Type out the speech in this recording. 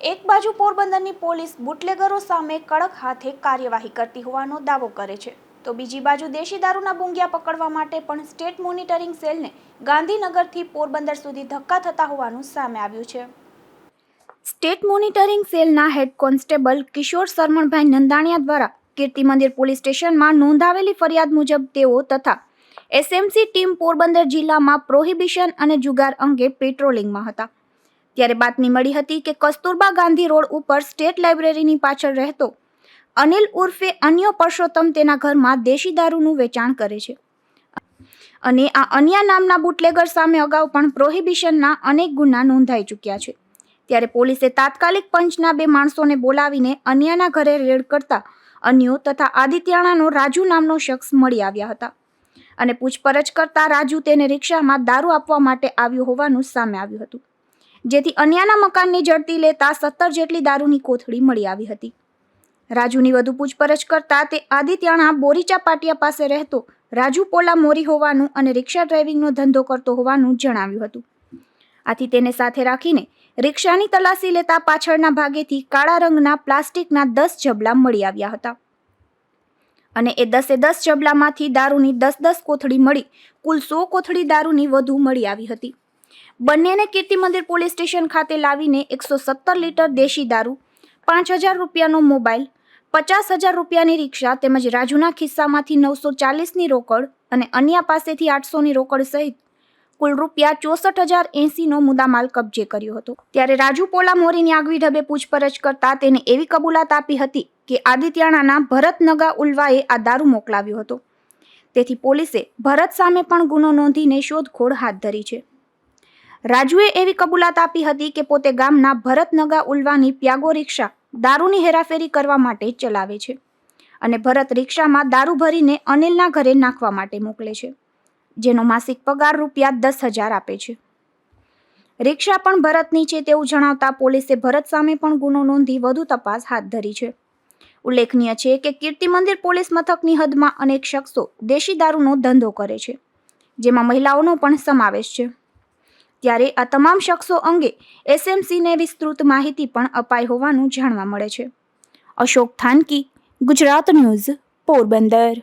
એક બાજુ પોરબંદરની પોલીસ બુટલેગરો સામે કડક હાથે કાર્યવાહી કરતી હોવાનો દાવો કરે છે. તો બીજી બાજુ દેશી દારૂના બુંગિયા પકડવા માટે પણ સ્ટેટ મોનિટરિંગ સેલને ગાંધીનગરથી પોરબંદર સુધી ધક્કા થતા હોવાનું સામે આવ્યું છે. સ્ટેટ મોનિટરિંગ સેલના હેડ કોન્સ્ટેબલ કિશોર સરમણભાઈ નંદાણિયા દ્વારા કીર્તિ મંદિર પોલીસ સ્ટેશનમાં નોંધાવેલી ફરિયાદ મુજબ તેઓ તથા એસએમસી ટીમ પોરબંદર જિલ્લામાં પ્રોહિબિશન અને જુગાર અંગે પેટ્રોલિંગમાં હતા. ત્યારે બાતમી મળી હતી કે કસ્તુરબા ગાંધી રોડ ઉપર સ્ટેટ લાઇબ્રેરીની પાછળ રહેતો અનિલ ઉર્ફે અન્ય પરસોત્તમ તેના ઘરમાં દેશી દારૂનું વેચાણ કરે છે. અને આ અન્ય નામના બુટલેગર સામે અગાઉ પણ પ્રોહિબિશનના અનેક ગુના નોંધાઈ ચૂક્યા છે. ત્યારે પોલીસે તાત્કાલિક પંચના બે માણસોને બોલાવીને અન્યના ઘરે રેડ કરતા અન્યો તથા આદિત્યાણાનો રાજુ નામનો શખ્સ મળી આવ્યા હતા. અને પૂછપરછ કરતા રાજુ તેને રિક્ષામાં દારૂ આપવા માટે આવ્યો હોવાનું સામે આવ્યું હતું. જેથી અન્યના મકાનની જડતી લેતા સત્તર જેટલી દારૂની કોથળી મળી આવી હતી. રાજુની વધુ પૂછપરછ કરતા તે આદિત્યાણા બોરીચા પાટિયા પાસે રહેતો રાજુ પોલા મોરી હોવાનું અને રિક્ષા ડ્રાઇવિંગનો ધંધો કરતો હોવાનું જણાવ્યું હતું. આથી તેને સાથે રાખીને રિક્ષાની તલાશી લેતા પાછળના ભાગેથી કાળા રંગના પ્લાસ્ટિકના દસ જબલા મળી આવ્યા હતા. અને એ દસે દસ જબલામાંથી દારૂની દસ દસ કોથળી મળી, કુલ સો કોથળી દારૂની વધુ મળી આવી હતી. બંનેને કીર્તિ મંદિર પોલીસ સ્ટેશન ખાતે લાવીને એકસો સત્તર લીટર દેશી દારૂ, પાંચ હજાર રૂપિયાનો મોબાઈલ, પચાસ હજાર રૂપિયાની રિક્ષા તેમજ રાજુના ખિસ્સામાંથી નવસો ચાલીસની રોકડ અને અન્ય પાસેથી આઠસોની રોકડ સહિત કુલ રૂપિયા ચોસઠ હજાર એંસીનો મુદ્દામાલ કબજે કર્યો હતો. ત્યારે રાજુ પોલા મોરીની આગવી ઢબે પૂછપરછ કરતા તેને એવી કબૂલાત આપી હતી કે આદિત્યાણાના ભરત નગા ઉલ્વાએ આ દારૂ મોકલાવ્યો હતો. તેથી પોલીસે ભરત સામે પણ ગુનો નોંધીને શોધખોળ હાથ ધરી છે. રાજુએ એવી કબૂલાત આપી હતી કે પોતે ગામના ભરતનગા ઉલવાની પ્યાગો રિક્ષા દારૂની હેરાફેરી કરવા માટે ચલાવે છે અને ભરત રિક્ષામાં દારૂ ભરીને અનિલના ઘરે નાખવા માટે મોકલે છે, જેનો માસિક પગાર રૂપિયા દસ હજાર આપે છે. રિક્ષા પણ ભરતની છે તેવું જણાવતા પોલીસે ભરત સામે પણ ગુનો નોંધી વધુ તપાસ હાથ ધરી છે. ઉલ્લેખનીય છે કે કીર્તિ મંદિર પોલીસ મથકની હદમાં અનેક શખ્સો દેશી દારૂનો ધંધો કરે છે, જેમાં મહિલાઓનો પણ સમાવેશ છે. ત્યારે આ તમામ શખ્સો અંગે એસએમસીને વિસ્તૃત માહિતી પણ અપાઈ હોવાનું જાણવા મળે છે. અશોક થાનકી, ગુજરાત ન્યૂઝ, પોરબંદર.